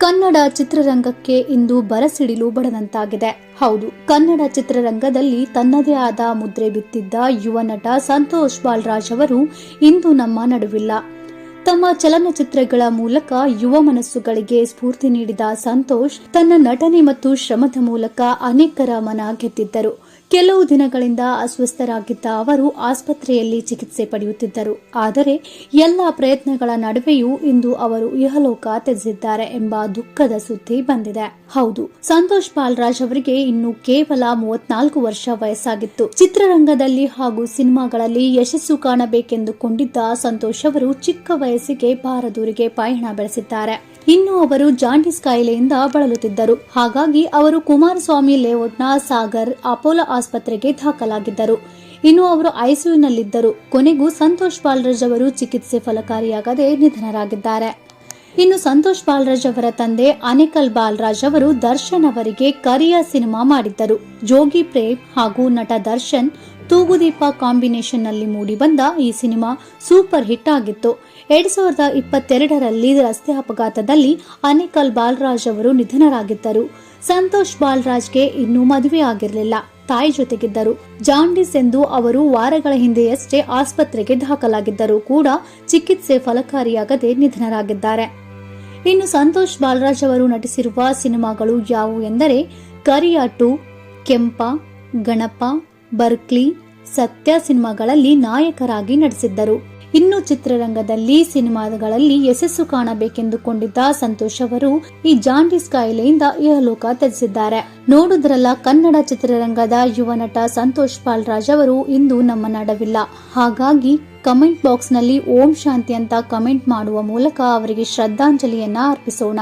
ಕನ್ನಡ ಚಿತ್ರರಂಗಕ್ಕೆ ಇಂದು ಬರಸಿಡಿಲು ಬಡದಂತಾಗಿದೆ. ಹೌದು, ಕನ್ನಡ ಚಿತ್ರರಂಗದಲ್ಲಿ ತನ್ನದೇ ಆದ ಮುದ್ರೆ ಬಿತ್ತಿದ್ದ ಯುವ ನಟ ಸಂತೋಷ್ ಬಾಲ್ರಾಜ್ ಅವರು ಇಂದು ನಮ್ಮ ನಡುವಿಲ್ಲ. ತಮ್ಮ ಚಲನಚಿತ್ರಗಳ ಮೂಲಕ ಯುವ ಮನಸ್ಸುಗಳಿಗೆ ಸ್ಫೂರ್ತಿ ನೀಡಿದ ಸಂತೋಷ್ ತನ್ನ ನಟನೆ ಮತ್ತು ಶ್ರಮದ ಮೂಲಕ ಅನೇಕರ ಮನ ಗೆದ್ದಿದ್ದರು. ಕೆಲವು ದಿನಗಳಿಂದ ಅಸ್ವಸ್ಥರಾಗಿದ್ದ ಅವರು ಆಸ್ಪತ್ರೆಯಲ್ಲಿ ಚಿಕಿತ್ಸೆ ಪಡೆಯುತ್ತಿದ್ದರು. ಆದರೆ ಎಲ್ಲ ಪ್ರಯತ್ನಗಳ ನಡುವೆಯೂ ಇಂದು ಅವರು ಇಹಲೋಕ ತ್ಯಜಿಸಿದ್ದಾರೆ ಎಂಬ ದುಃಖದ ಸುದ್ದಿ ಬಂದಿದೆ. ಹೌದು, ಸಂತೋಷ್ ಪಾಲ್ರಾಜ್ ಅವರಿಗೆ ಇನ್ನು ಕೇವಲ ಮೂವತ್ನಾಲ್ಕು ವರ್ಷ ವಯಸ್ಸಾಗಿತ್ತು. ಚಿತ್ರರಂಗದಲ್ಲಿ ಹಾಗೂ ಸಿನಿಮಾಗಳಲ್ಲಿ ಯಶಸ್ಸು ಕಾಣಬೇಕೆಂದುಕೊಂಡಿದ್ದ ಸಂತೋಷ್ ಅವರು ಚಿಕ್ಕ ವಯಸ್ಸಿಗೆ ಬಾರದೂರಿಗೆ ಪಯಣ ಬೆಳೆಸಿದ್ದಾರೆ. ಇನ್ನು ಅವರು ಜಾಂಡಿಸ್ ಕಾಯಿಲೆಯಿಂದ ಬಳಲುತ್ತಿದ್ದರು. ಹಾಗಾಗಿ ಅವರು ಕುಮಾರಸ್ವಾಮಿ ಲೇಔಟ್ನ ಸಾಗರ್ ಅಪೋಲೋ ಆಸ್ಪತ್ರೆಗೆ ದಾಖಲಾಗಿದ್ದರು. ಇನ್ನು ಅವರು ಐಸಿಯುನಲ್ಲಿದ್ದರು. ಕೊನೆಗೂ ಸಂತೋಷ್ ಪಾಲ್ರಾಜ್ ಅವರು ಚಿಕಿತ್ಸೆ ಫಲಕಾರಿಯಾಗದೆ ನಿಧನರಾಗಿದ್ದಾರೆ. ಇನ್ನು ಸಂತೋಷ್ ಬಾಲರಾಜ್ ಅವರ ತಂದೆ ಅನಿಕಲ್ ಬಾಲರಾಜ್ ಅವರು ದರ್ಶನ್ ಅವರಿಗೆ ಕರಿಯ ಸಿನಿಮಾ ಮಾಡಿದ್ದರು. ಜೋಗಿ ಪ್ರೇಮ್ ಹಾಗೂ ನಟ ದರ್ಶನ್ ತೂಗುದೀಪ ಕಾಂಬಿನೇಷನ್ನಲ್ಲಿ ಮೂಡಿಬಂದ ಈ ಸಿನಿಮಾ ಸೂಪರ್ ಹಿಟ್ ಆಗಿತ್ತು. ಎರಡ್ ಸಾವಿರದ ಇಪ್ಪತ್ತೆರಡರಲ್ಲಿ ರಸ್ತೆ ಅಪಘಾತದಲ್ಲಿ ಅನಿಕಲ್ ಬಾಲರಾಜ್ ಅವರು ನಿಧನರಾಗಿದ್ದರು. ಸಂತೋಷ್ ಬಾಲರಾಜ್ಗೆ ಇನ್ನೂ ಮದುವೆ ಆಗಿರಲಿಲ್ಲ. ತಾಯಿ ಜೊತೆಗಿದ್ದರು. ಜಾಂಡಿಸ್ ಎಂದು ಅವರು ವಾರಗಳ ಹಿಂದೆಯಷ್ಟೇ ಆಸ್ಪತ್ರೆಗೆ ದಾಖಲಾಗಿದ್ದರೂ ಕೂಡ ಚಿಕಿತ್ಸೆ ಫಲಕಾರಿಯಾಗದೆ ನಿಧನರಾಗಿದ್ದಾರೆ. ಇನ್ನು ಸಂತೋಷ್ ಬಾಲರಾಜ್ ಅವರು ನಟಿಸಿರುವ ಸಿನಿಮಾಗಳು ಯಾವುವು ಎಂದರೆ ಕರಿಯಾಟು ಕೆಂಪ, ಗಣಪ, ಬರ್ಕ್ಲಿ, ಸತ್ಯ ಸಿನಿಮಾಗಳಲ್ಲಿ ನಾಯಕರಾಗಿ ನಟಿಸಿದ್ದರು. ಇನ್ನು ಚಿತ್ರರಂಗದಲ್ಲಿ ಸಿನಿಮಾಗಳಲ್ಲಿ ಯಶಸ್ಸು ಕಾಣಬೇಕೆಂದುಕೊಂಡಿದ್ದ ಸಂತೋಷ್ ಅವರು ಈ ಜಾಂಡಿಸ್ ಕಾಯಿಲೆಯಿಂದ ಇಹಲೋಕ ತ್ಯಜಿಸಿದ್ದಾರೆ. ನೋಡುದ್ರಲ್ಲ ಕನ್ನಡ ಚಿತ್ರರಂಗದ ಯುವ ನಟ ಸಂತೋಷ್ ಬಾಲರಾಜ್ ಅವರು ಇಂದು ನಮ್ಮ ನಡವಿಲ್ಲ. ಹಾಗಾಗಿ ಕಮೆಂಟ್ ಬಾಕ್ಸ್ನಲ್ಲಿ ಓಂ ಶಾಂತಿ ಅಂತ ಕಮೆಂಟ್ ಮಾಡುವ ಮೂಲಕ ಅವರಿಗೆ ಶ್ರದ್ಧಾಂಜಲಿಯನ್ನ ಅರ್ಪಿಸೋಣ.